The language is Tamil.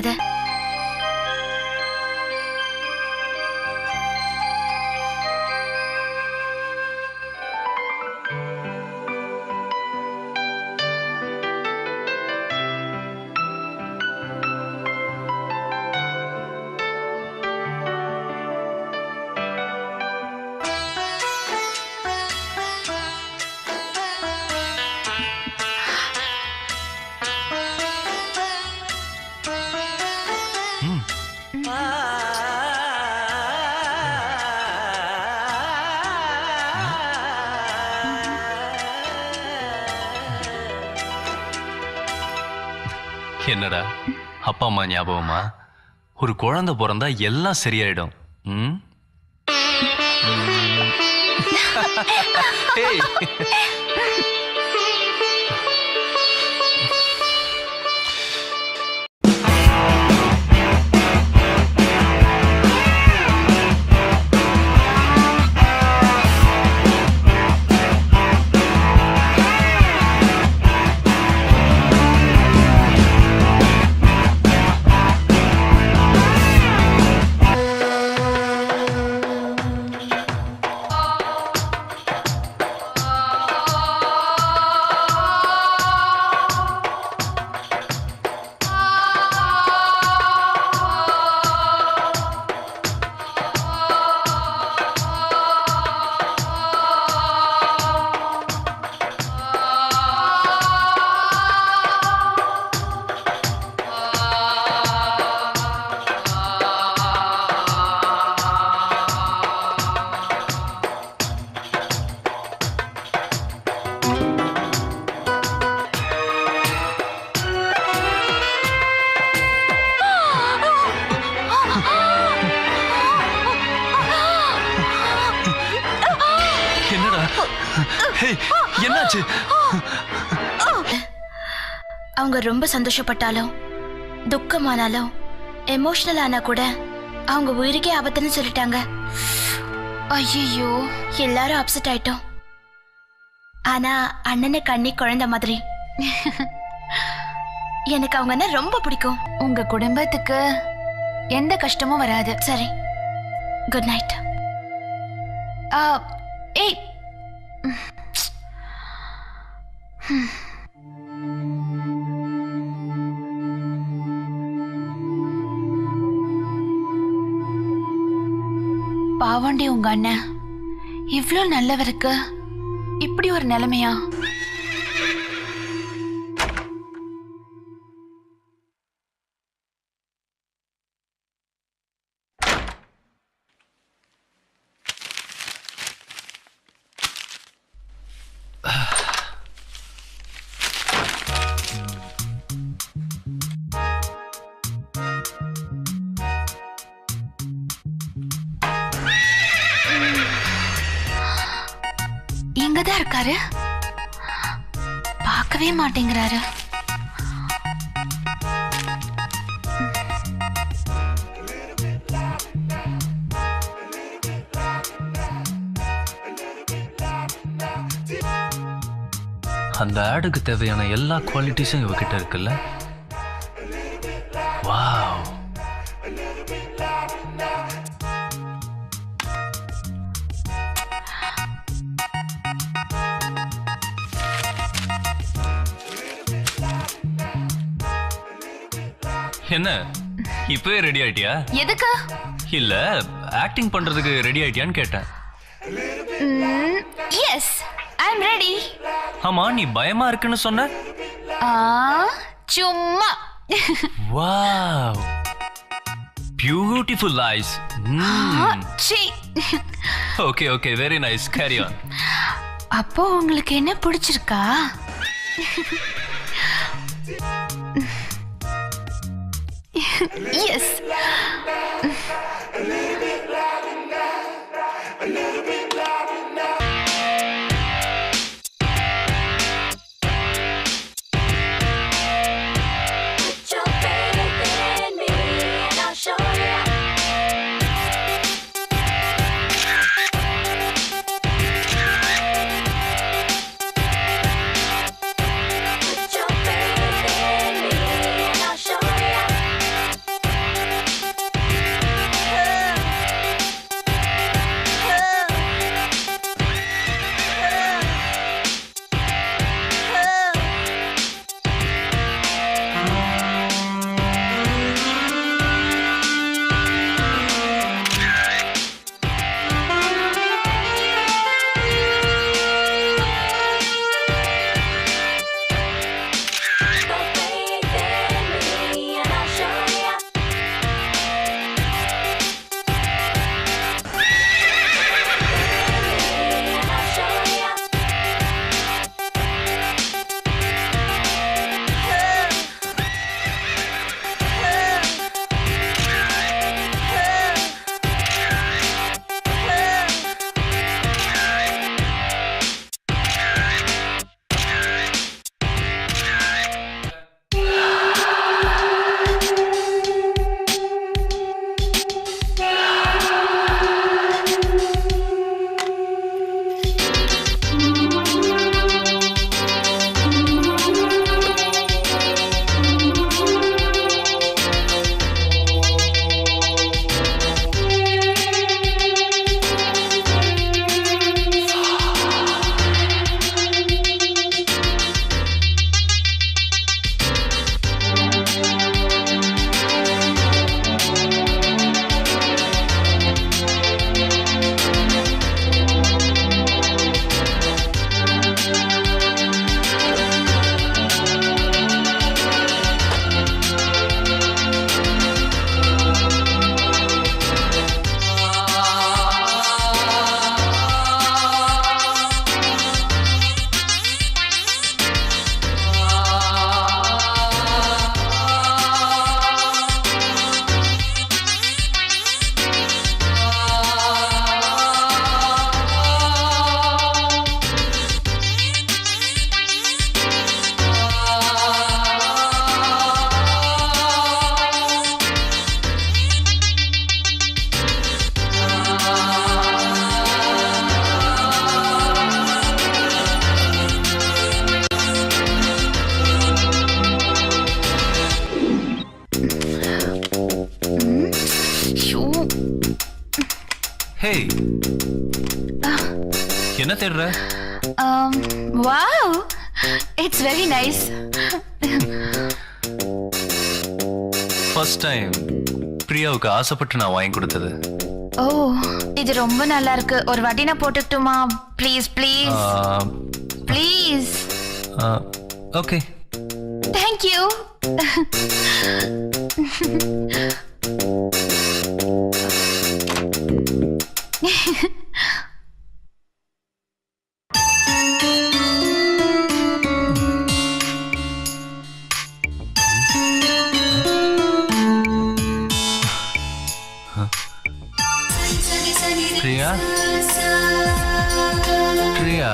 プで。என்னடா அப்பா அம்மா ஞாபகமா ஒரு குழந்தை பிறந்தா எல்லாம் சரியாயிடும் ம்? ஏய். என்னாச்சு? அவங்க ரொம்ப சந்தோஷப்பட்டாலும் துக்கமானாலும் எமோஷனல் ஆனா கூட அவங்க உயிருக்கே ஆபத்துன்னு சொல்லிட்டாங்க. ஐயோ எல்லாரும் அப்செட் ஆயிட்டோம். ஆனா அண்ணனை கண்ணி குழந்தை மாதிரி. எனக்கு அவங்கன்னா ரொம்ப பிடிக்கும். உங்க குடும்பத்துக்கு எந்த கஷ்டமும் வராது. சரி. குட் நைட் ஆ, ஏய். பாவாண்டி உங்க அண்ணன். இவ்வளோ நல்லவருக்கு. இப்படி ஒரு நிலைமையா? இருக்காரு? பார்க்கவே மாட்டேங்கிறாரு. அந்த ஆடுக்கு தேவையான எல்லா குவாலிட்டிஸும் இவகிட்ட இருக்குல்ல? வாவ் என்ன? இப்பவே ரெடி ஆயிட்டியா? எதுக்கு? இல்ல ஆக்டிங் பண்றதுக்கு ரெடி ஆயிட்டியான்னு கேட்டேன். எஸ் ஐ அம் ரெடி ஆமா நீ பயமா இருக்குன்னு சொன்ன? சும்மா. Wow. Beautiful eyes see okay okay very nice carry on அப்போ உங்களுக்கு என்ன பிடிச்சிருக்கா? எஸ் ஹே என்ன தேடுற? Wow it's very nice first time பிரியாவுக்கு ஆசைப்பட்டு நான் வாங்கி கொடுத்தது. ஓ இது ரொம்ப நல்லா இருக்கு. ஒரு வாட்டி நான் போட்டுக்கிட்டுமா? Please please please okay thank you Priya? Priya?